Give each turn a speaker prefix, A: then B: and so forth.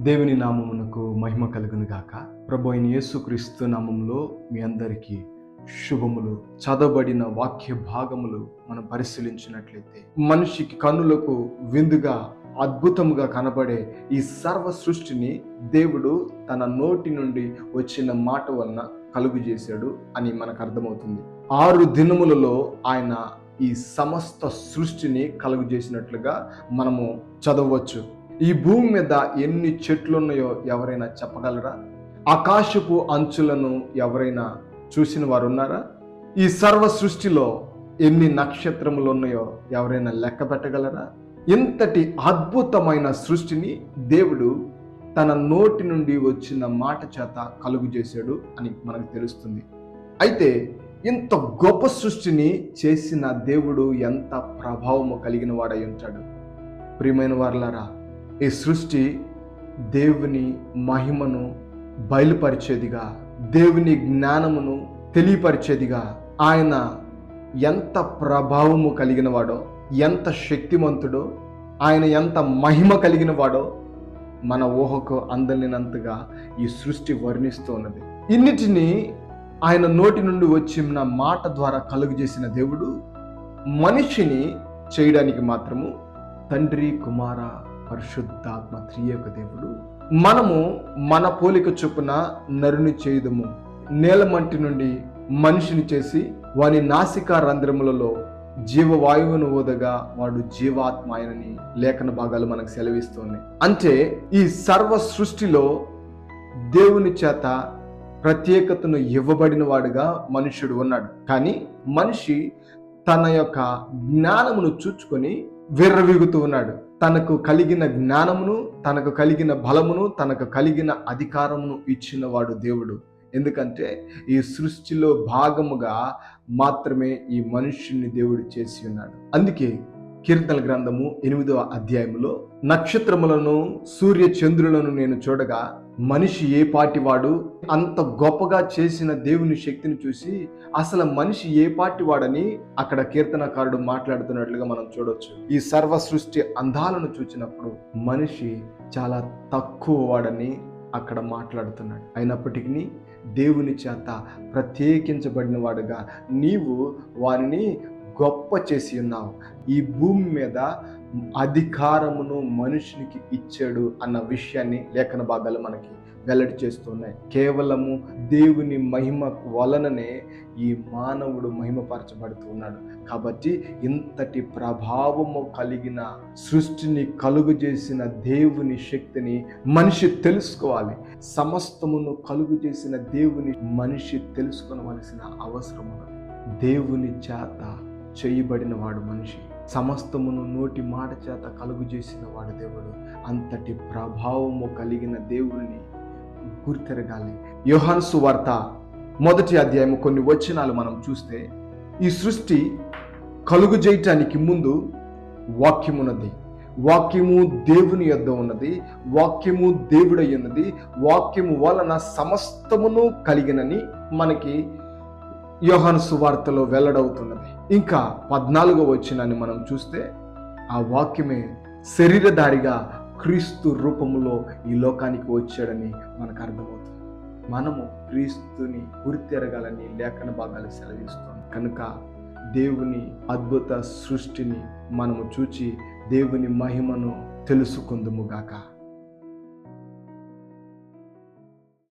A: దేవుని నామమునకు మహిమ కలుగును గాక. ప్రభు అయిన యేసుక్రీస్తు నామములో మీ అందరికీ శుభములు. చదవబడిన వాక్య భాగములు మనం పరిశీలించినట్లయితే మనిషికి కన్నులకు విందుగా అద్భుతముగా కనబడే ఈ సర్వ సృష్టిని దేవుడు తన నోటి నుండి వచ్చిన మాట వలన కలుగు చేశాడు అని మనకు అర్థమవుతుంది. ఆరు దినములలో ఆయన ఈ సమస్త సృష్టిని కలుగు చేసినట్లుగా మనము చదవచ్చు. ఈ భూమి మీద ఎన్ని చెట్లు ఉన్నాయో ఎవరైనా చెప్పగలరా? ఆకాశపు అంచులను ఎవరైనా చూసిన వారు ఉన్నారా ఈ సర్వ సృష్టిలో ఎన్ని నక్షత్రములు ఉన్నాయో ఎవరైనా లెక్క పెట్టగలరా? ఇంతటి అద్భుతమైన సృష్టిని దేవుడు తన నోటి నుండి వచ్చిన మాట చేత కలుగు చేశాడు అని మనకు తెలుస్తుంది. అయితే ఇంత గొప్ప సృష్టిని చేసిన దేవుడు ఎంత ప్రభావము కలిగిన వాడై ఉంటాడు? ప్రియమైన వారలారా ఈ సృష్టి దేవుని మహిమను బయలుపరిచేదిగా దేవుని జ్ఞానమును తెలియపరిచేదిగా ఆయన ఎంత ప్రభావము కలిగినవాడో ఎంత శక్తిమంతుడో ఆయన ఎంత మహిమ కలిగిన వాడో మన ఊహకు అందలేనంతగా ఈ సృష్టి వర్ణిస్తూ ఉన్నది. ఇన్నిటిని ఆయన నోటి నుండి వచ్చిన మాట ద్వారా కలుగు చేసిన దేవుడు మనిషిని చేయడానికి మాత్రము తండ్రి కుమార పరిశుద్ధాత్మ త్రియక దేవుడు. మనము మన పోలిక చొప్పున నరుని చేయుదము. నేలమంటి నుండి మనిషిని చేసి వాని నాసికా రంధ్రములలో జీవవాయువును ఊదగా వాడు జీవాత్మ ఆయనని లేఖన భాగాలు మనకు సెలవిస్తుంది. అంటే ఈ సర్వ సృష్టిలో దేవుని చేత ప్రత్యేకతను ఇవ్వబడిన వాడుగా మనుష్యుడు ఉన్నాడు. కానీ మనిషి తన యొక్క జ్ఞానమును చూచుకొని విర్రవీగుతూ ఉన్నాడు. తనకు కలిగిన జ్ఞానమును తనకు కలిగిన బలమును తనకు కలిగిన అధికారమును ఇచ్చిన వాడు దేవుడు. ఎందుకంటే ఈ సృష్టిలో భాగముగా మాత్రమే ఈ మనుష్యుని దేవుడు చేసి ఉన్నాడు. అందుకే కీర్తన గ్రంథము ఎనిమిదవ అధ్యాయములో నక్షత్రములను సూర్య చంద్రులను నేను చూడగా మనిషి ఏ పాటివాడు? అంత గొప్పగా చేసిన దేవుని శక్తిని చూసి అసలు మనిషి ఏ పాటివాడని అక్కడ కీర్తనకారుడు మాట్లాడుతున్నట్లుగా మనం చూడొచ్చు. ఈ సర్వ సృష్టి అందాలను చూసినప్పుడు మనిషి చాలా తక్కువ వాడని అక్కడ మాట్లాడుతున్నాడు. అయినప్పటికీ దేవుని చేత ప్రత్యేకించబడిన వాడుగా నీవు వారిని గొప్ప చేసి ఉన్నావు. ఈ భూమి మీద అధికారమును మనుషునికి ఇచ్చాడు అన్న విషయాన్ని లేఖన భాగాలు మనకి వెల్లడి చేస్తున్నాయి. కేవలము దేవుని మహిమ వలననే ఈ మానవుడు మహిమపరచబడుతూ ఉన్నాడు. కాబట్టి ఇంతటి ప్రభావము కలిగిన సృష్టిని కలుగు చేసిన దేవుని శక్తిని మనిషి తెలుసుకోవాలి. సమస్తమును కలుగు చేసిన దేవుని మనిషి తెలుసుకోవలసిన అవసరం ఉన్నది దేవుని చేత చేయబడిన వాడు మనిషి. సమస్తమును నోటి మాట చేత కలుగు చేసిన వాడు దేవుడు. అంతటి ప్రభావము కలిగిన దేవుడిని గుర్తెరగాలి. యోహాన్సు వార్త మొదటి అధ్యాయము కొన్ని వచనాలు మనం చూస్తే ఈ సృష్టి కలుగు చేయటానికి ముందు వాక్యమున్నది. వాక్యము దేవుని యొద్ద ఉన్నది వాక్యము దేవుడై ఉన్నది వాక్యము వలన సమస్తమును కలిగినని మనకి యోహాను సువార్తలో వెల్లడవుతున్నది. ఇంకా పద్నాలుగో వచ్చినాన్ని మనం చూస్తే ఆ వాక్యమే శరీరధారిగా క్రీస్తు రూపంలో ఈ లోకానికి వచ్చాడని మనకు అర్థమవుతుంది. మనము క్రీస్తుని గుర్తెరగాలని లేఖన భాగాలు సెలవిస్తాం. కనుక దేవుని అద్భుత సృష్టిని మనము చూచి దేవుని మహిమను తెలుసుకుందుముగాక